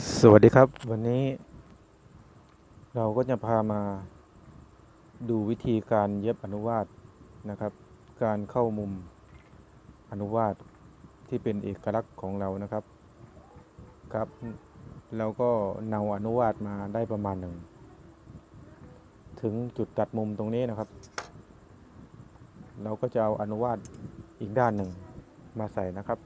สวัสดีครับ วันนี้เราก็จะพามาดูวิธีการเย็บอนุวาตนะครับ การเข้ามุมอนุวาตที่เป็นเอกลักษณ์ของเรานะครับครับเราก็นาอนุวาตมาได้ประมาณหนึ่ง ถึงจุดตัดมุมตรงนี้นะครับ เราก็จะเอาอนุวาตอีกด้านหนึ่งมาใส่นะครับ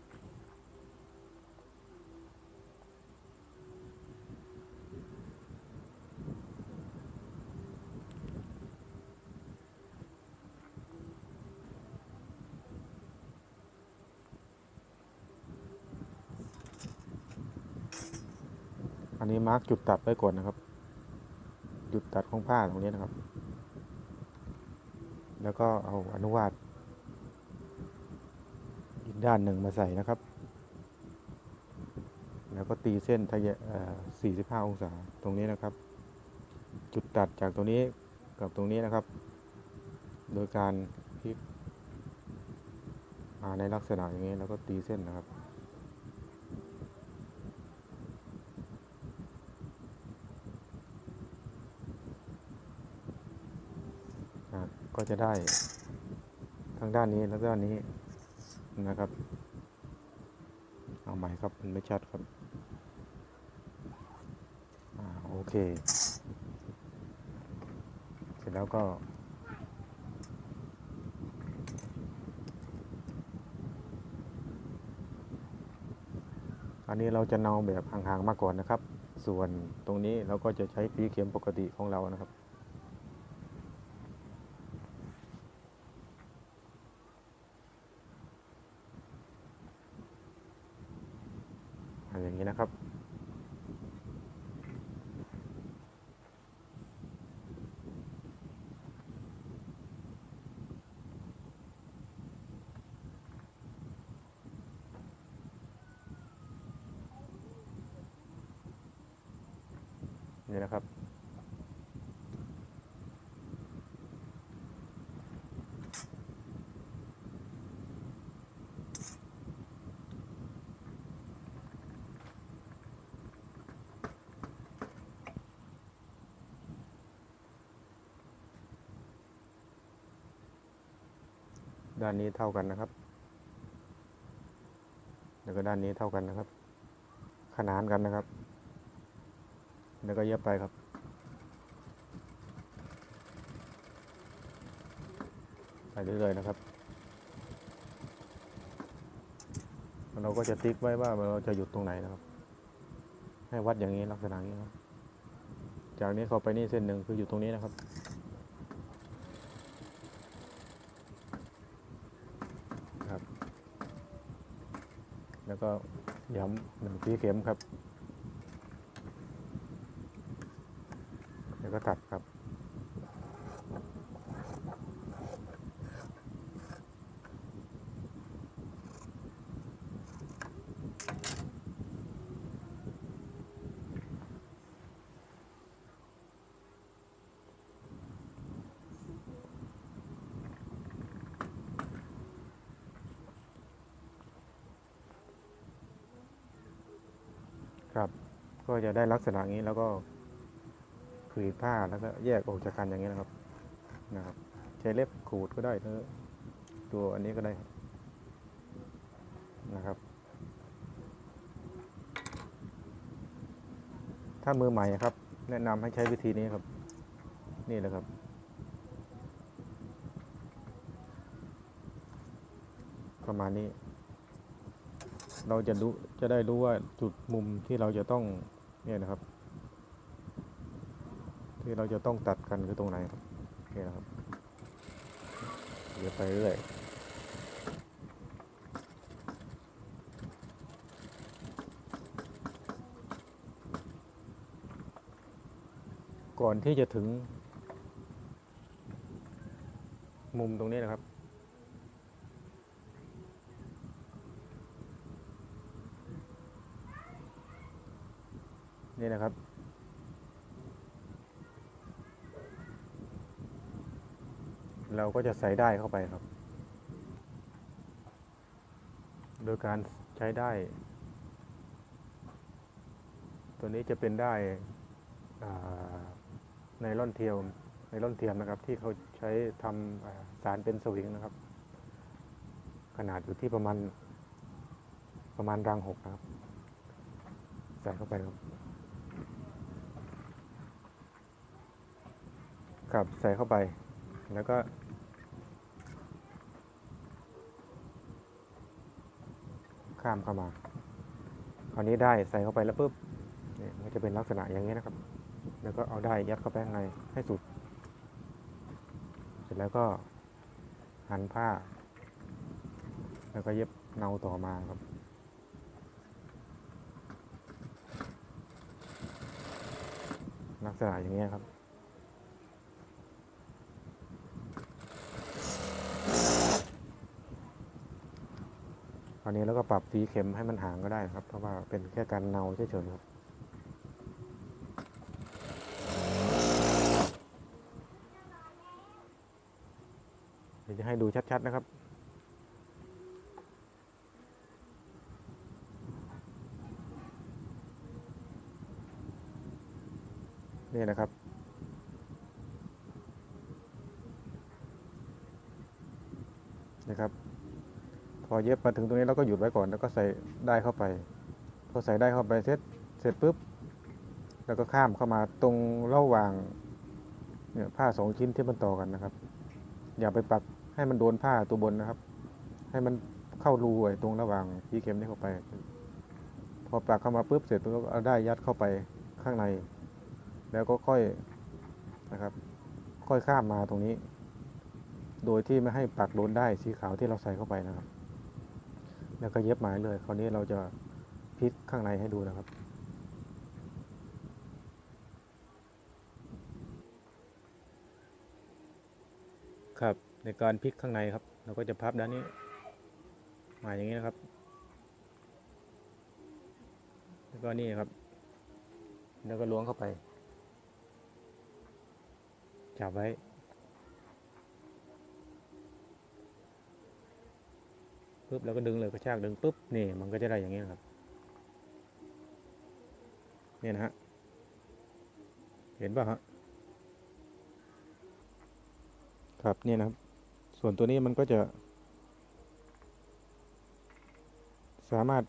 อั นนี้มาร์กจุดตัดไว้ก่อนนะครับ จุดตัดของผ้าตรงนี้นะครับ แล้วก็เอาอนุวาตอีกด้านหนึ่งมาใส่นะครับ แล้วก็ตีเส้นทะแยเอ่45 องศาตรงนี้นะครับ จุดตัดจากตรงนี้กับตรงนี้นะครับ โดยการพลิกมาในลักษณะอย่างนี้แล้วก็ตีเส้นนะครับ อะ ก็จะได้ทั้งด้านนี้และด้านนี้นะครับ เอาใหม่ครับมันไม่ชัดครับอโอเค เสร็จแล้วก็อันนี้เราจะเนาแบบห่างๆมาก่อนนะครับ ส่วนตรงนี้เราก็จะใช้ปีเข็มปกติของเรานะครับ เอาอย่างนี้นะครับี่นะครับ ด้านนี้เท่ากันนะครับ แล้วก็ด้านนี้เท่ากันนะครับ ขนานกันนะครับ แล้วก็เย็บไปครับ ไปเรื่อยๆนะครับเราก็จะติ๊กไว้ว่าเราจะหยุดตรงไหนนะครับ ให้วัดอย่างนี้ลักษณะอย่างนี้ครับ จากนี้เข้าไปนี่เส้นหนึ่งคืออยู่ตรงนี้นะครับครับ แล้วก็ย้ำหนึ่งทีเข็มครับ แล้วก็ตัดครับ ครับ ก็จะได้ลักษณะนี้แล้วก็ขรีดผ้าแล้วก็แยกออกจากกันอย่างนี้นะครับนะครับ ใช้เล็บขูดก็ได้หรือตัวอันนี้ก็ได้นะครับ ถ้ามือใหม่ครับ แนะนำให้ใช้วิธีนี้ครับ นี่แหละครับประมาณนี้ เราจะรู้จะได้รู้ว่าจุดมุมที่เราจะต้องเนี่ยนะครับ ที่เราจะต้องตัดกันคือตรงไหนครับนี่นะครับเดี๋ยวไปเรื่อยก่อนที่จะถึงมุมตรงนี้นะครับ นี่นะครับ เราก็จะใส่ได้เข้าไปครับ โดยการใช้ได้ ตัวนี้จะเป็นได้อ่าไนล่อนเทียมไนล่อนเทียมนะครับ ที่เขาใช้ทำสารเป็นสวิงนะครับ ขนาดอยู่ที่ประมาณประมาณรังหกนะครับ ใส่เข้าไปครับ ครับใส่เข้าไปแล้วก็ ข้ามเข้ามา คราวนี้ได้ใส่เข้าไปแล้วปุ๊บเนี่ยมันจะเป็นลักษณะอย่างนี้นะครับ แล้วก็เอาได้ยัดเข้าไปข้างในให้สุด เสร็จแล้วก็หันผ้า แล้วก็เย็บเนาต่อมาครับลักษณะอย่างนี้ครับ ราวนี้แล้วก็ปรับสีเข็มให้มันห่างก็ได้ครับ เพราะว่าเป็นแค่การเนาเฉยๆครับเดี๋ยวจะให้ดูชัดๆนะครับนี่นะครับ นะครับ พอเย็บมาถึงตรงนี้เราก็หยุดไว้ก่อน แล้วก็ใส่ได้เข้าไป พอใส่ได้เข้าไปเสร็จเสร็จปุ๊บแล้วก็ข้ามเข้ามาตรงระหว่างเนี่ยผ้าสองชิ้นที่มันต่อกันนะครับ อย่าไปปักให้มันโดนผ้าตัวบนนะครับ ให้มันเข้ารูไอ้ตรงระหว่างสีเข็มนี่เข้าไป พอปักเข้ามาปุ๊บเสร็จปุ๊บก็เอาได้ยัดเข้าไปข้างใน แล้วก็ค่อยนะครับ ค่อยข้ามมาตรงนี้ โดยที่ไม่ให้ปักโดนได้สีขาวที่เราใส่เข้าไปนะครับ แล้วก็เย็บหมายเลยคราวนี้เราจะพลิกข้างในให้ดูนะครับ ครับในการพลิกข้างในครับ เราก็จะพับด้านนี้มาอย่างนี้นะครับ แล้วก็นี่ครับ แล้วก็ล้วงเข้าไปจับไว้ ปุ๊บแล้วก็ดึงเลยกระชากดึงปุ๊บนี่มันก็จะได้อย่างนี้ครับเนี่ยนะฮะเห็นป่ะฮะครับเนี่ยนะครับ ส่วนตัวนี้มันก็จะ สามารถ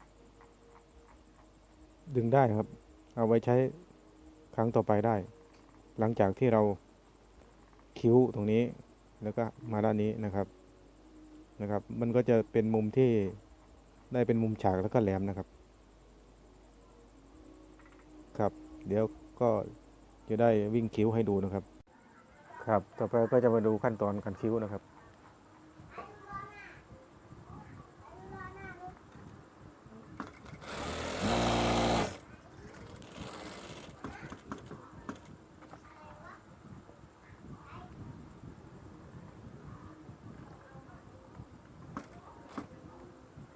ดึงได้ครับ เอาไว้ใช้ครั้งต่อไปได้ หลังจากที่เราคิ้วตรงนี้แล้วก็มาด้านนี้นะครับ นะครับ มันก็จะเป็นมุมที่ได้เป็นมุมฉากแล้วก็แหลมนะครับ ครับ เดี๋ยวก็จะได้วิ่งคิ้วให้ดูนะครับ ครับ ต่อไปก็จะมาดูขั้นตอนการคิ้วนะครับ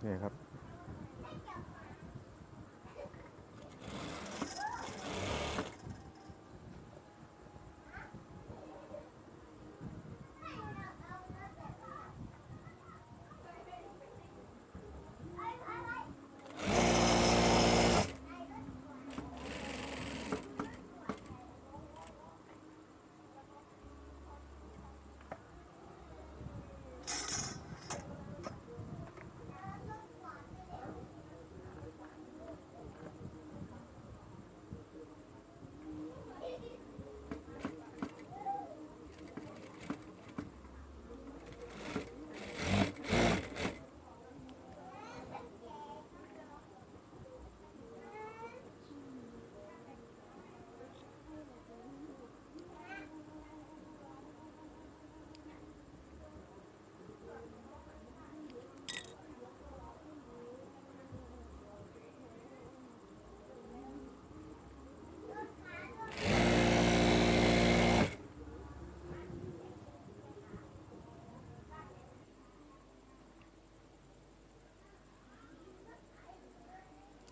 นี่ครับ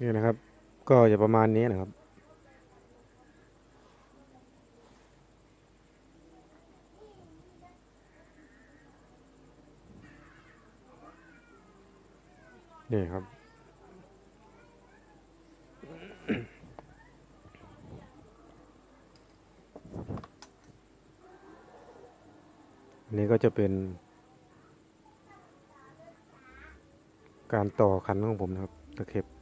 นี่นะครับ ก็จะประมาณนี้นะครับ นี่ครับอันนี้ก็จะเป็น การต่อคันของผมนะครับตะเข็บ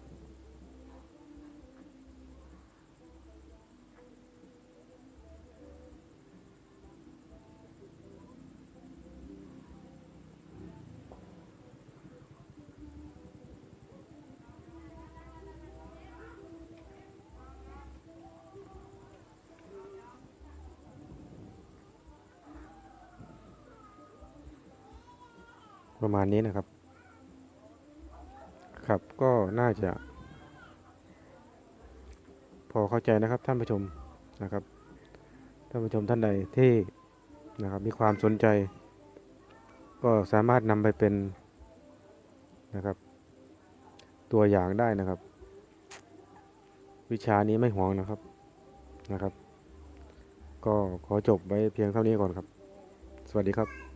ประมาณนี้นะครับ ครับก็น่าจะ พอเข้าใจนะครับท่านผู้ชมนะครับ ท่านผู้ชมท่านใดที่นะครับมีความสนใจ ก็สามารถนำไปเป็นนะครับ ตัวอย่างได้นะครับ วิชานี้ไม่ห่วงนะครับนะครับ ก็ขอจบไว้เพียงเท่านี้ก่อนครับ สวัสดีครับ